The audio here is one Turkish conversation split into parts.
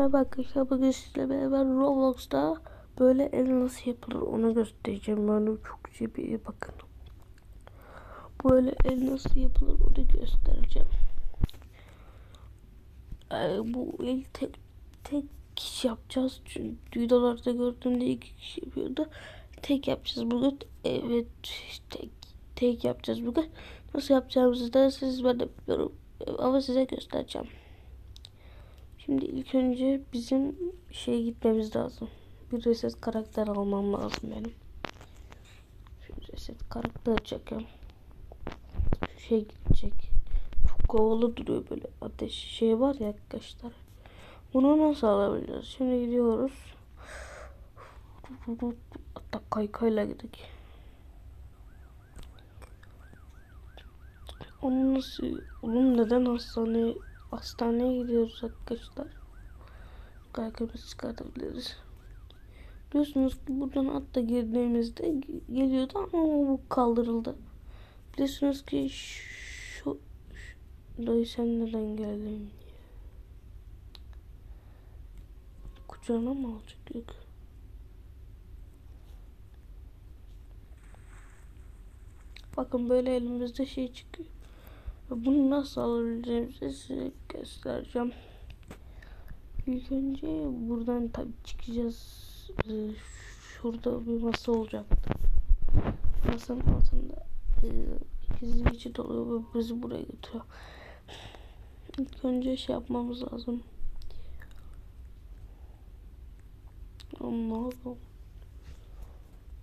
Merhaba arkadaşlar bugün sizlerle beraber Roblox'ta böyle el nasıl yapılır onu göstereceğim. Yani çok güzel bir bakın. Böyle el nasıl yapılır onu göstereceğim. Ee, bu el tek tek kişi yapacağız. Çünkü videolarda gördüğümde iki kişi yapıyordu. Tek yapacağız bugün. Evet tek tek yapacağız bugün. Nasıl yapacağımızı da siz ben de biliyorum. Ama size göstereceğim. Şimdi ilk önce bizim şey gitmemiz lazım. Bir reset karakter almam lazım benim. Şu reset karakter çekeyim. Şu şey gidecek. Çok havalı duruyor böyle ateş şey var ya arkadaşlar. Bunu nasıl alabiliriz? Şimdi gidiyoruz. Hatta kaykayla gidelim. Onu nasıl, onun neden hastaneye hastaneye gidiyoruz arkadaşlar. Kaykımızı çıkartabiliriz. Biliyorsunuz ki buradan hatta girdiğimizde geliyordu ama bu kaldırıldı. Biliyorsunuz ki şu, şu dayı sen neden geldin? Kucağına mı alacak yok? Bakın böyle elimizde şey çıkıyor. Bunu nasıl alabileceğimizi size göstereceğim. İlk önce buradan tabii çıkacağız. Ee, şurada bir masa olacaktı. Masanın altında e, gizli geçit oluyor ve bizi buraya götürüyor. İlk önce şey yapmamız lazım. Allah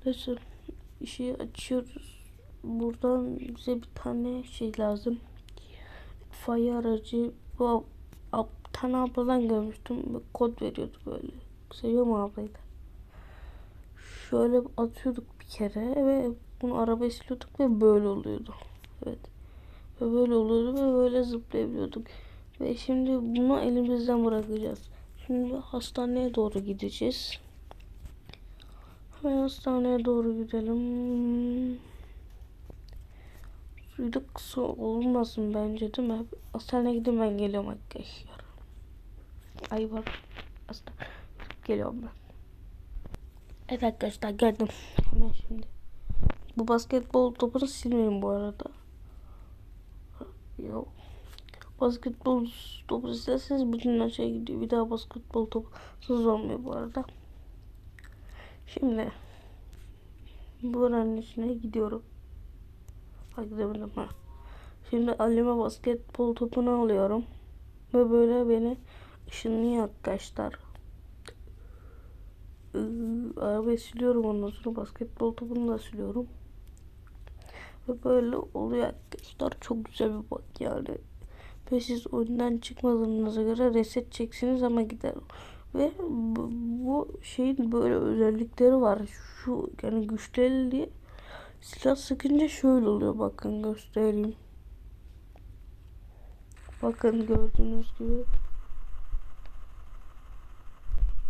Neyse işi açıyoruz. Buradan bize bir tane şey lazım itfaiye aracı bu ab, abladan görmüştüm. Kod veriyordu böyle. Seviyorum ablayı da. Şöyle atıyorduk bir kere ve bunu arabaya siliyorduk ve böyle oluyordu. Evet. Ve böyle oluyordu ve böyle zıplayabiliyorduk. Ve şimdi bunu elimizden bırakacağız. Şimdi hastaneye doğru gideceğiz. Hemen hastaneye doğru gidelim. Kısa olmasın bence değil mi? Hastaneye gideyim ben geliyorum arkadaşlar. Ay var. Aslında geliyorum ben. Evet arkadaşlar geldim. Hemen şimdi. Bu basketbol topunu silmeyin bu arada. Yok. Basketbol topu isterseniz bütün her şey gidiyor. Bir daha basketbol topu sız olmuyor bu arada. Şimdi buranın içine gidiyorum. Ay gidemedim ha. Şimdi Alime basketbol topunu alıyorum. Ve böyle beni ışınlıyor arkadaşlar. Ee, siliyorum ondan sonra basketbol topunu da siliyorum. Ve böyle oluyor arkadaşlar. Çok güzel bir bak yani. Ve siz oyundan çıkmadığınıza göre reset çeksiniz ama gider. Ve bu şeyin böyle özellikleri var. Şu yani güçlü diye silah sıkınca şöyle oluyor. Bakın göstereyim. Bakın gördüğünüz gibi.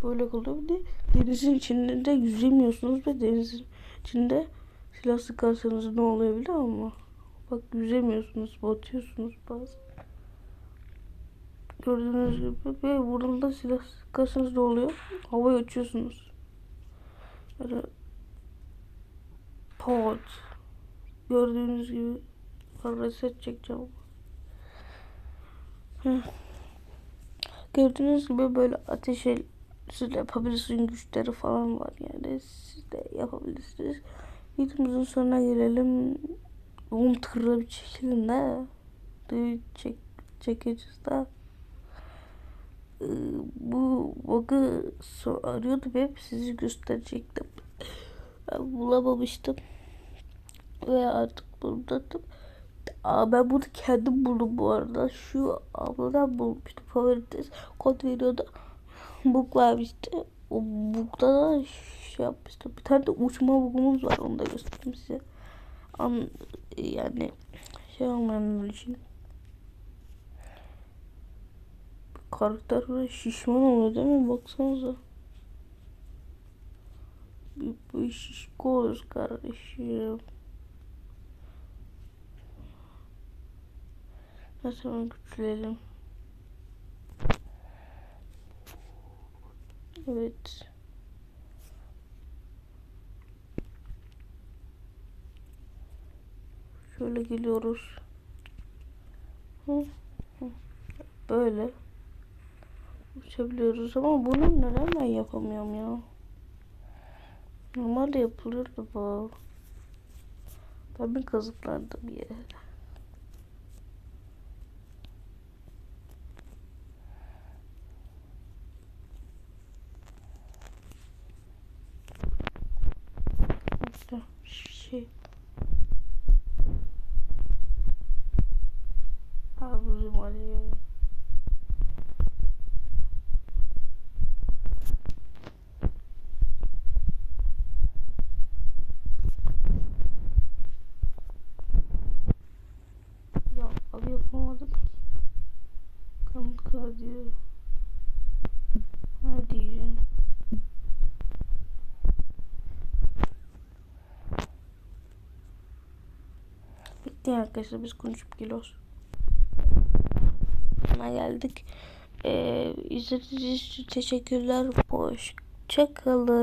Böyle oluyor. Bir de denizin içinde de yüzemiyorsunuz ve denizin içinde silah sıkarsanız ne oluyor biliyor musun? Bak yüzemiyorsunuz, batıyorsunuz bazen. Gördüğünüz gibi ve burada silah sıkarsanız ne oluyor? Havaya uçuyorsunuz. Yani pot. Gördüğünüz gibi reset çekeceğim. Gördüğünüz gibi böyle ateş el siz de yapabilirsiniz güçleri falan var yani siz de yapabilirsiniz. Videomuzun sonuna gelelim. Oğlum tırla bir çekelim de. Çek, çekeceğiz daha. Ee, bu bug'ı arıyordum hep sizi gösterecektim. Ben bulamamıştım. Ve artık bulamadım. Aa, ben bunu kendim buldum bu arada. Şu abladan bulmuştum. Favorites kod veriyordu. Bug vermişti. O bugda da şey yapmıştım. Bir tane de uçma bugumuz var. Onu da göstereyim size. An, yani şey olmayanlar için. Karakter böyle şişman oluyor değil mi? Baksanıza. Bir, bir şişko kardeşim. Nasıl küçülelim. Evet. Şöyle geliyoruz. Böyle. Uçabiliyoruz ama bunu neden ben yapamıyorum ya? Normalde yapılıyordu bu. Ben bir kazıklandım ya. İşte şey. Havuzum arıyor. Ya abi yapamadım ki. Kanka diyor. Ha diyeceğim. Bitti arkadaşlar biz konuşup geliyoruz. Sonuna geldik. Ee, izlediğiniz için teşekkürler. Hoşçakalın.